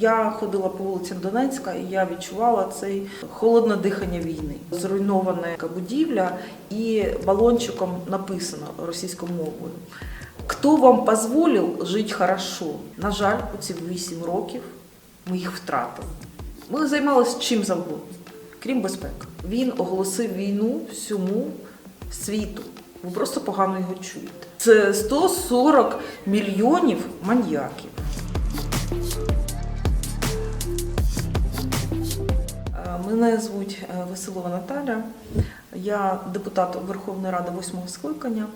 Я ходила по вулицям Донецька і я відчувала цей холодне дихання війни. Зруйнована будівля і балончиком написано російською мовою. Хто вам дозволив жити хорошо? На жаль, у ці 8 років ми їх втратили. Ми займалися чим завгодно, крім безпеки. Він оголосив війну всьому світу. Ви просто погано його чуєте. Це 140 мільйонів маньяків. Мене звуть е, Василова Наталя. Я депутат Верховної Ради восьмого скликання.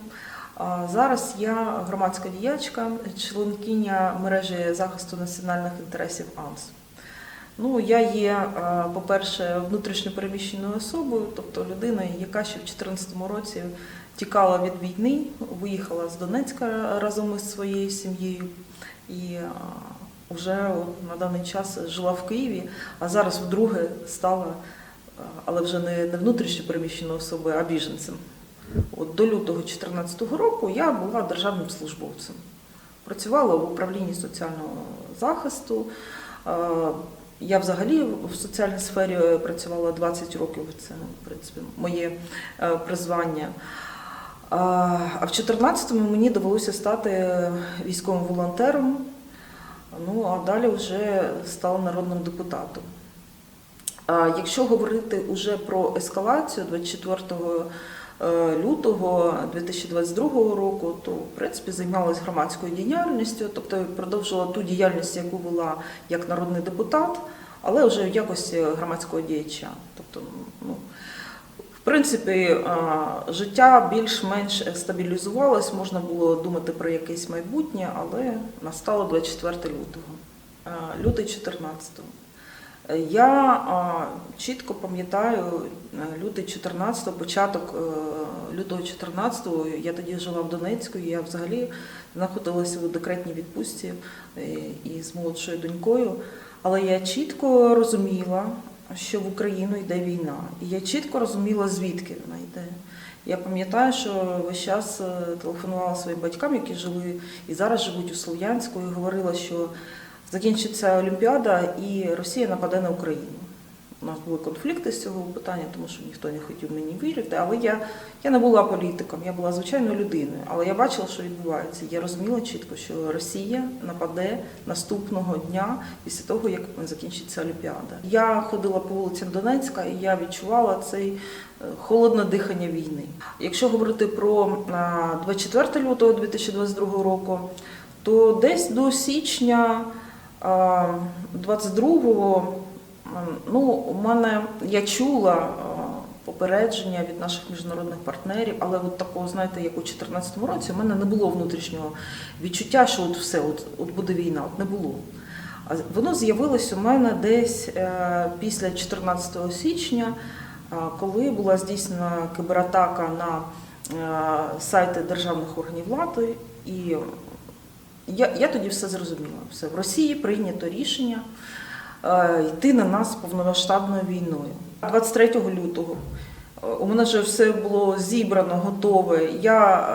Зараз я громадська діячка, членкиня мережі захисту національних інтересів АНС. Ну, я є, е, по-перше, внутрішньо переміщеною особою, тобто людиною, яка ще в 2014 році тікала від війни, виїхала з Донецька разом із своєю сім'єю і е, вже на даний час жила в Києві, а зараз вдруге стала, е, але вже не, внутрішньо переміщеною особою, а біженцем. От до лютого 2014 року я була державним службовцем. Працювала в управлінні соціального захисту. Е, Я взагалі в соціальній сфері працювала 20 років. Це в принципі моє е, призвання. А в 2014-му мені довелося стати військовим волонтером. Ну а далі вже стала народним депутатом. Якщо говорити уже про ескалацію 24 е, лютого 2022 року, то в принципі займалася громадською діяльністю, тобто продовжувала ту діяльність, яку була як народний депутат, але вже в якості громадського діяча. Тобто, ну, принципі, е, життя більш-менш стабілізувалось, можна було думати про якесь майбутнє, але настало 24 лютого, е, лютий 14-го. Я чітко пам'ятаю е, лютий 14-го, початок е, лютого 14-го, я тоді жила в Донецьку, я взагалі знаходилася у декретній відпустці е, із молодшою донькою. Але я чітко розуміла, що в Україну йде війна. І я чітко розуміла, звідки вона йде. Я пам'ятаю, що весь час е, телефонувала своїм батькам, які жили і зараз живуть у Слов'янську, і говорила, що закінчиться Олімпіада і Росія нападе на Україну. У нас були конфлікти з цього питання, тому що ніхто не хотів мені вірити. Але я, я не була політиком, я була звичайною людиною. Але я бачила, що відбувається. Я розуміла чітко, що Росія нападе наступного дня після того, як закінчиться Олімпіада. Я ходила по вулицям Донецька і я відчувала цей е, холодне дихання війни. Якщо говорити про 24 лютого 2022 року, то десь до січня 22-го Ем, Ну, у мене я чула е, попередження від наших міжнародних партнерів, але от такого, знаєте, як у 2014 році, у мене не було внутрішнього відчуття, що от все, от, от буде війна, от не було. А воно з'явилось у мене десь е, після 14 січня, е, коли була здійснена кибератака на сайти державних органів влади, і я, я тоді все зрозуміла. Все в Росії прийнято рішення йти на нас повномасштабною війною. 23 лютого е, у мене вже все було зібрано, готове. Я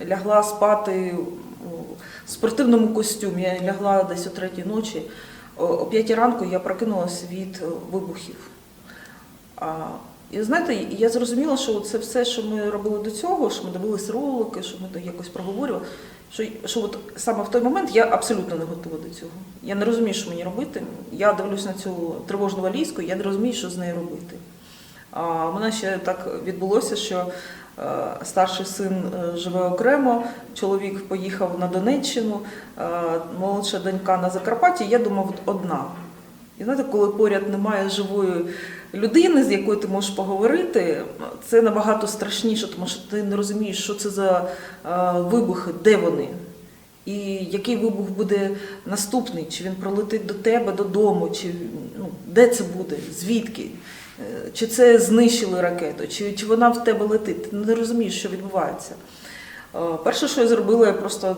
е, лягла спати в спортивному костюмі. Я лягла десь о третій ночі. О- п'ятій ранку я прокинулася від е, вибухів. І знаєте, я зрозуміла, що це все, що ми робили до цього, що ми дивилися ролики, що ми то якось проговорювали. Що, що от саме в той момент я абсолютно не готова до цього. Я не розумію, що мені робити. Я дивлюсь на цю тривожну валізку, я не розумію, що з нею робити. А в мене ще так відбулося, що е, старший син е, живе окремо, чоловік поїхав на Донеччину, е, молодша донька на Закарпатті. Я думав, одна. І знаєте, коли поряд немає живої людини, з якою ти можеш поговорити, це набагато страшніше, тому що ти не розумієш, що це за е, вибухи, де вони. І який вибух буде наступний, чи він пролетить до тебе додому, чи ну, де це буде, звідки, Е, чи це знищили ракету, чи, чи вона в тебе летить. Ти не розумієш, що відбувається. Е, Перше, що я зробила, я просто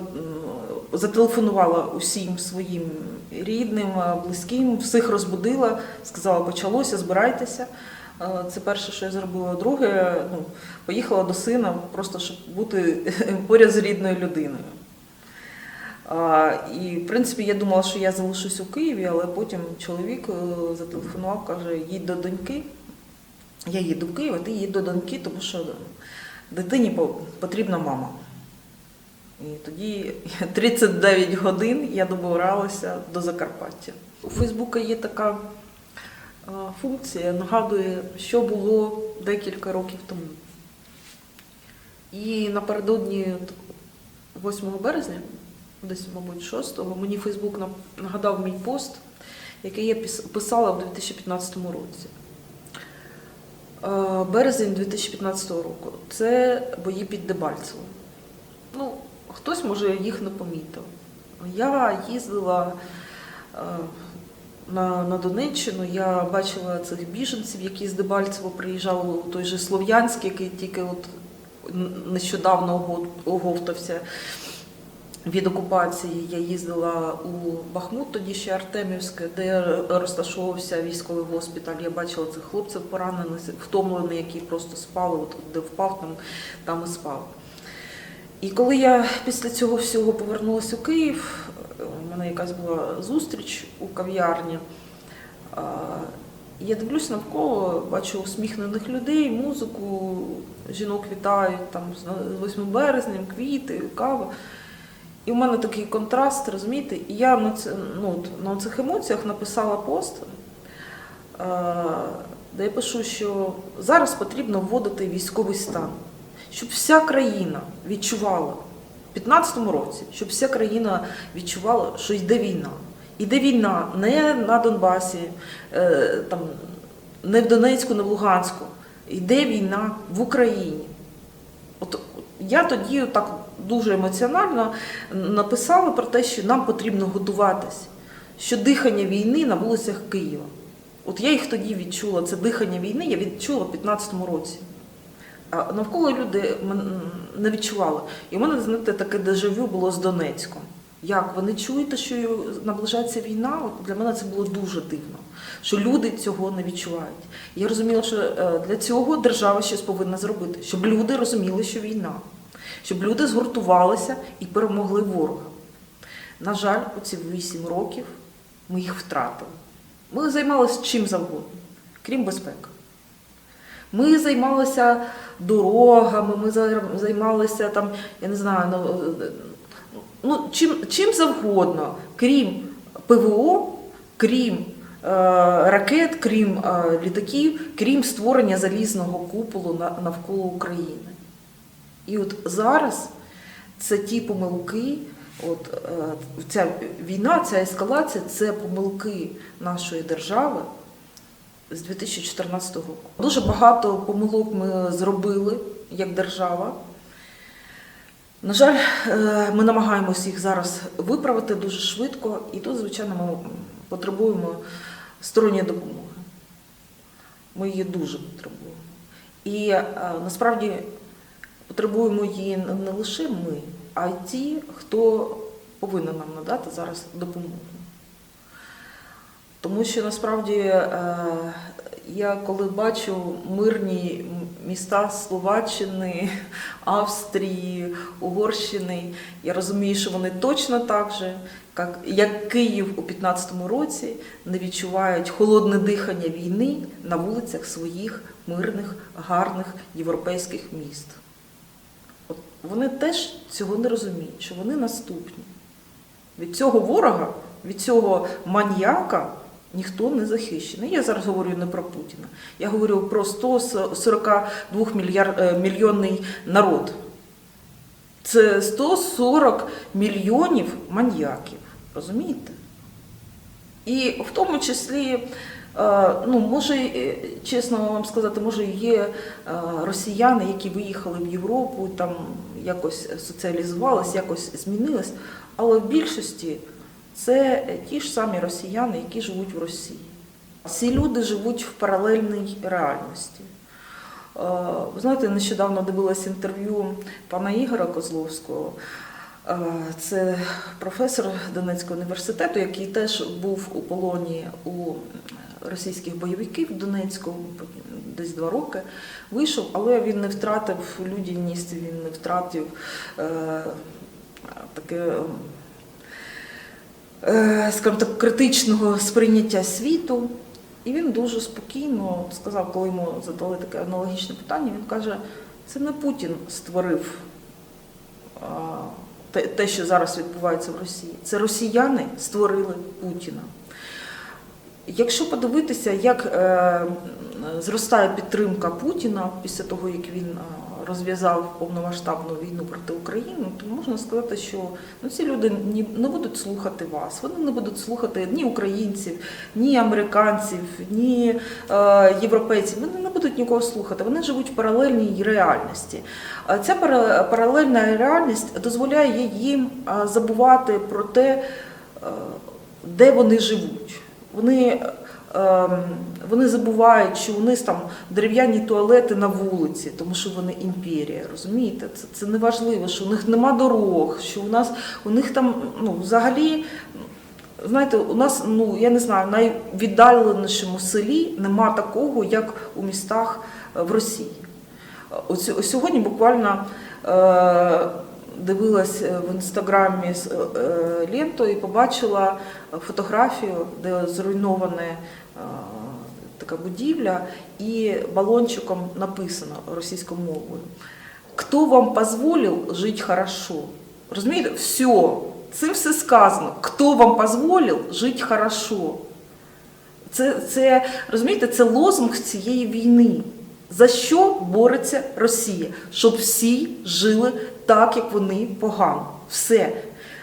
зателефонувала усім своїм рідним, е, близьким, всіх розбудила, сказала, почалося, збирайтеся. Е, Це перше, що я зробила. Друге, ну, поїхала до сина, просто щоб бути поряд з рідною людиною. І, в принципі, я думала, що я залишусь у Києві, але потім чоловік зателефонував, каже, їдь до доньки. Я їду в Київ, а ти їдь до доньки, тому що дитині потрібна мама. І тоді 39 годин я добиралася до Закарпаття. У Фейсбука є така е, функція, нагадує, що було декілька років тому. І напередодні 8 березня, десь, мабуть, 6-го, мені Фейсбук нагадав мій пост, який я писала в 2015 році. Е, Березень 2015 року. Це бої під Дебальцевим. Ну, хтось, може, їх не помітив. Я їздила е, на, на Донеччину, я бачила цих біженців, які з Дебальцево приїжджали у той же Слов'янськ, який тільки от нещодавно оговтався від окупації. Я їздила у Бахмут, тоді ще Артемівське, де розташовувався військовий госпіталь. Я бачила цих хлопців поранених, втомлених, які просто спали, от де впав, там, там і спав. І коли я після цього всього повернулася у Київ, у мене якась була зустріч у кав'ярні. Я дивлюсь навколо, бачу усміхнених людей, музику, жінок вітають там з 8 березням, квіти, кава. І в мене такий контраст, розумієте? І я на, це, ну, на цих емоціях написала пост, де я пишу, що зараз потрібно вводити військовий стан, щоб вся країна відчувала в 2015 році, щоб вся країна відчувала, що йде війна. Іде війна не на Донбасі, е, там, не в Донецьку, не в Луганську. Йде війна в Україні. От я тоді так дуже емоціонально написала про те, що нам потрібно готуватись, що дихання війни на вулицях Києва. От я їх тоді відчула, це дихання війни я відчула в 2015 році. Навколо люди не відчували. І в мене, знаєте, таке дежавю було з Донецьком. Як ви не чуєте, що наближається війна? От для мене це було дуже дивно, що люди цього не відчувають. Я розуміла, що е, для цього держава щось повинна зробити, щоб люди розуміли, що війна, щоб люди згуртувалися і перемогли ворога. На жаль, оці вісім років ми їх втратили. Ми займалися чим завгодно, крім безпеки. Ми займалися дорогами, ми за- займалися там, я не знаю, ну, ну чим, чим завгодно, крім ПВО, крім е, ракет, крім е, літаків, крім створення залізного куполу на- навколо України. І от зараз це ті помилки, от е, ця війна, ця ескалація це помилки нашої держави з 2014 року. Дуже багато помилок ми зробили як держава. На жаль, е, ми намагаємося їх зараз виправити дуже швидко, і тут, звичайно, ми потребуємо сторонньої допомоги. Ми її дуже потребуємо. І е, насправді потребуємо її не лише ми, а й ті, хто повинен нам надати зараз допомогу. Тому що насправді е, я коли бачу мирні міста Словаччини, Австрії, Угорщини, я розумію, що вони точно так же, як, Київ у 2015 році, не відчувають холодне дихання війни на вулицях своїх мирних, гарних європейських міст. От вони теж цього не розуміють, що вони наступні. Від цього ворога, від цього маньяка ніхто не захищений. Я зараз говорю не про Путіна. Я говорю про 142 мільяр, е, мільйонний народ. Це 140 мільйонів маньяків. Розумієте? І в тому числі, е, ну, може, е, чесно вам сказати, може, є росіяни, які виїхали в Європу, там якось соціалізувались, якось змінились, але в більшості це ті ж самі росіяни, які живуть в Росії. Ці люди живуть в паралельній реальності. Е, Ви знаєте, нещодавно дивилась інтерв'ю пана Ігоря Козловського. Е, Це професор Донецького університету, який теж був у полоні у російських бойовиків потім десь два роки. Вийшов, але він не втратив людяність, він не втратив е, таке. Е, скажімо так, критичного сприйняття світу. І він дуже спокійно сказав, коли йому задали таке аналогічне питання, він каже, це не Путін створив те, те, що зараз відбувається в Росії. Це росіяни створили Путіна. Якщо подивитися, як е, зростає підтримка Путіна після того, як він е, розв'язав повномасштабну війну проти України, то можна сказати, що ну, ці люди не будуть слухати вас. Вони не будуть слухати ні українців, ні американців, ні е, європейців. Вони не будуть нікого слухати. Вони живуть в паралельній реальності. А Ця паралельна реальність дозволяє їм е, забувати про те, е, де вони живуть. Вони, вони забувають, що у них там дерев'яні туалети на вулиці, тому що вони імперія. Розумієте? Це, це не важливо, що у них нема дорог, що у нас у них там ну, взагалі. Знаєте, у нас, ну я не знаю, найвіддаленішому селі нема такого, як у містах е, в Росії. Ось сьогодні буквально е, дивилась е, в інстаграмі з, е, е, ленту і побачила фотографію, де зруйнована е, така будівля, і балончиком написано російською мовою. Хто вам дозволив жити хорошо? Розумієте, все, цим все сказано. Хто вам дозволив жити хорошо? Це, це розумієте, це лозунг цієї війни. За що бореться Росія? Щоб всі жили так, як вони погано. Все.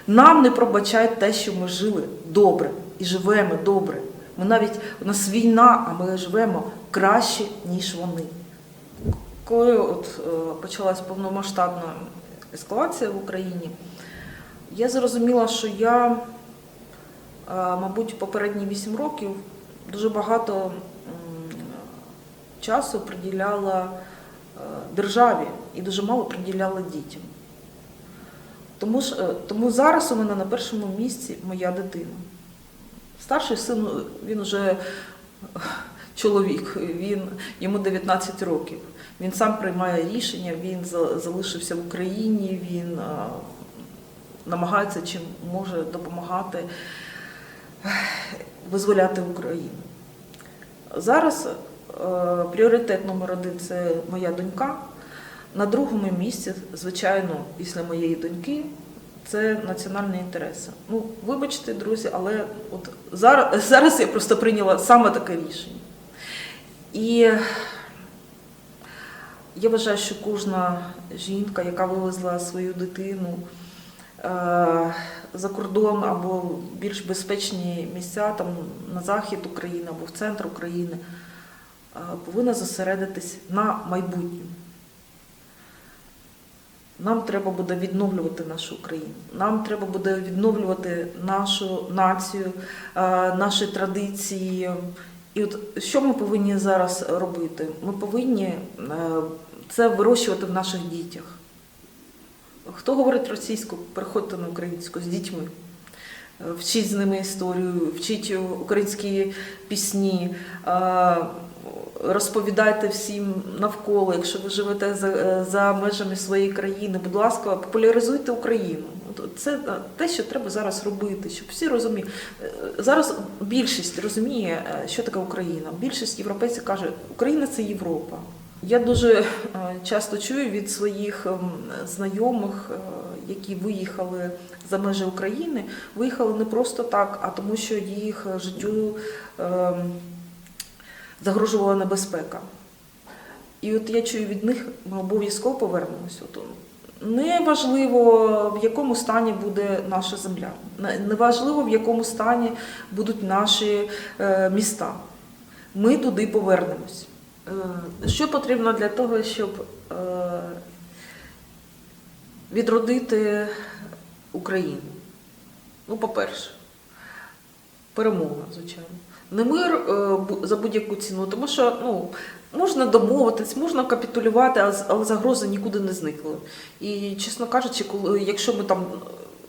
Нам не пробачають те, що ми жили добре і живемо добре. Ми навіть у нас війна, а ми живемо краще, ніж вони. Коли от е, почалась повномасштабна ескалація в Україні, я зрозуміла, що я, е, мабуть, попередні 8 років дуже багато часу приділяла е, державі і дуже мало приділяла дітям. Тому, тому зараз у мене на першому місці моя дитина. Старший син, він вже чоловік, він, йому 19 років. Він сам приймає рішення, він залишився в Україні, він намагається чим може допомагати визволяти Україну. Зараз е, пріоритет номер один це моя донька. На другому місці, звичайно, після моєї доньки, це національні інтереси. Ну, вибачте, друзі, але от зараз, зараз я просто прийняла саме таке рішення. І я вважаю, що кожна жінка, яка вивезла свою дитину е, за кордон або більш безпечні місця, там на захід України або в центр України, е, повинна зосередитись на майбутньому. Нам треба буде відновлювати нашу Україну. Нам треба буде відновлювати нашу націю, е, наші традиції. І от що ми повинні зараз робити? Ми повинні е, це вирощувати в наших дітях. Хто говорить російською, переходьте на українську з дітьми. Е, Вчіть з ними історію, вчіть українські пісні, розповідайте всім навколо, якщо ви живете за, е, за межами своєї країни, будь ласка, популяризуйте Україну. Це е, те, що треба зараз робити, щоб всі розуміли. Е, Зараз більшість розуміє, що таке Україна. Більшість європейців каже, Україна це Європа. Я дуже часто чую від своїх ем, знайомих, які виїхали за межі України, виїхали не просто так, а тому, що їх життю ем, загрожувала небезпека. І от я чую від них, ми обов'язково повернемося. От, не важливо, в якому стані буде наша земля, не не в якому стані будуть наші е, міста. Ми туди повернемось. Е, що потрібно для того, щоб е, відродити Україну? Ну, по-перше, перемога, звичайно. Не мир е, за будь-яку ціну, тому що ну, можна домовитись, можна капітулювати, але загрози нікуди не зникли. І, чесно кажучи, коли, якщо ми там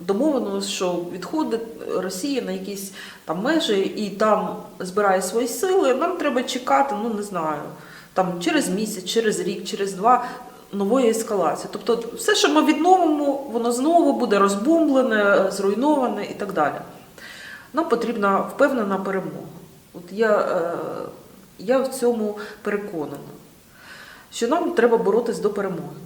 домовилися, що відходить Росія на якісь там межі і там збирає свої сили, нам треба чекати, ну не знаю, там через місяць, через рік, через два. Нової ескалації. Тобто все, що ми відновимо, воно знову буде розбомблене, зруйноване і так далі. Нам потрібна впевнена перемога. От я, е, я в цьому переконана, що нам треба боротись до перемоги.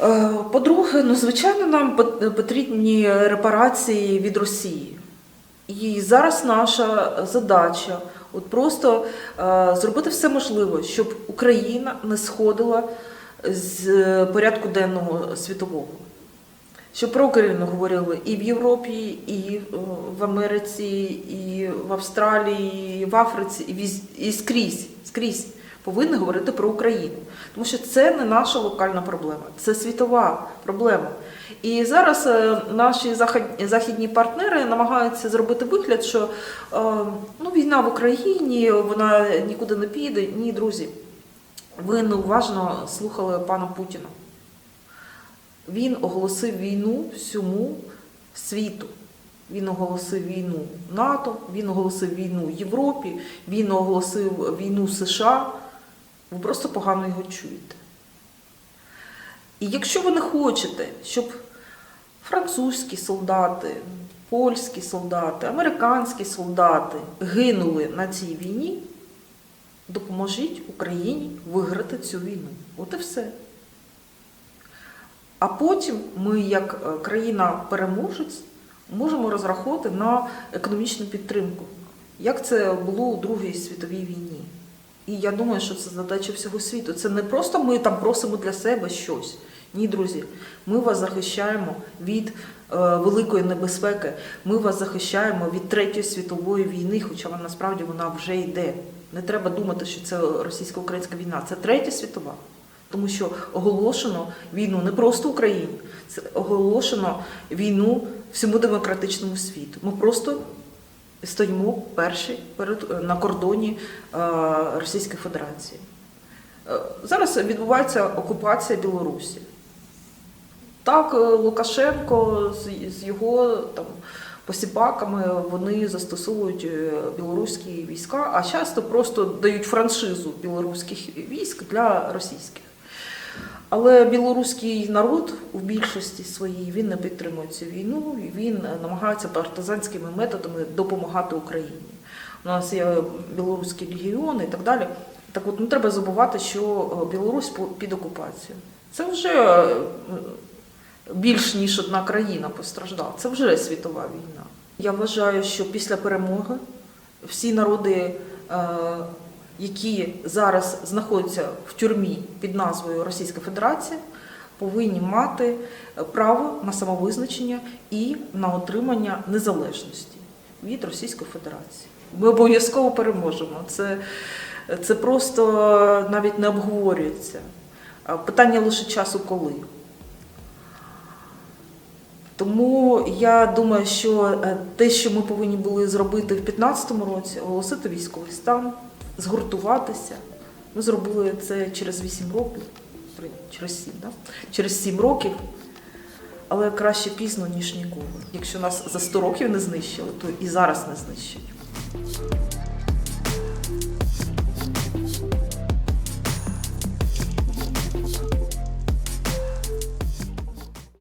Е, По-друге, ну, звичайно, нам потрібні репарації від Росії. І зараз наша задача от просто е, зробити все можливе, щоб Україна не сходила з порядку денного світового. Щоб про Україну говорили і в Європі, і е, в Америці, і в Австралії, і в Африці, і, віз- і скрізь, скрізь повинні говорити про Україну. Тому що це не наша локальна проблема, це світова проблема. І зараз е, наші західні партнери намагаються зробити вигляд, що е, ну, війна в Україні, вона нікуди не піде. Ні, друзі, ви неуважно слухали пана Путіна. Він оголосив війну всьому світу. Він оголосив війну НАТО, він оголосив війну Європі, він оголосив війну США. Ви просто погано його чуєте. І якщо ви не хочете, щоб французькі солдати, польські солдати, американські солдати гинули на цій війні, допоможіть Україні виграти цю війну. От і все. А потім ми, як е, країна-переможець, можемо розраховувати на економічну підтримку, як це було у Другій світовій війні. І я думаю, що це задача всього світу. Це не просто ми там просимо для себе щось. Ні, друзі, ми вас захищаємо від е, великої небезпеки. Ми вас захищаємо від Третьої світової війни, хоча насправді вона вже йде. Не треба думати, що це російсько-українська війна. Це третя світова. Тому що оголошено війну не просто Україні, це оголошено війну всьому демократичному світу. Ми просто стоїмо перші перед на кордоні е, Російської Федерації. Е, Зараз відбувається окупація Білорусі. Так, е, Лукашенко з, його там посіпаками вони застосовують е, білоруські війська, а часто просто дають франшизу білоруських військ для російських. Але білоруський народ у більшості своїй він не підтримує цю війну, він намагається партизанськими методами допомагати Україні. У нас є білоруські легіони і так далі. Так от не треба забувати, що е, Білорусь під окупацією. Це вже е, більш ніж одна країна постраждала. Це вже світова війна. Я вважаю, що після перемоги всі народи, е, які зараз знаходяться в тюрмі під назвою Російська Федерація, повинні мати право на самовизначення і на отримання незалежності від Російської Федерації. Ми обов'язково переможемо. Це, це просто навіть не обговорюється. Питання лише часу коли. Тому я думаю, що е, те, що ми повинні були зробити в 2015 році, оголосити військовий стан, згуртуватися. Ми зробили це через 8 років, через 7, да? через 7 років, але краще пізно, ніж ніколи. Якщо нас за 100 років не знищили, то і зараз не знищать.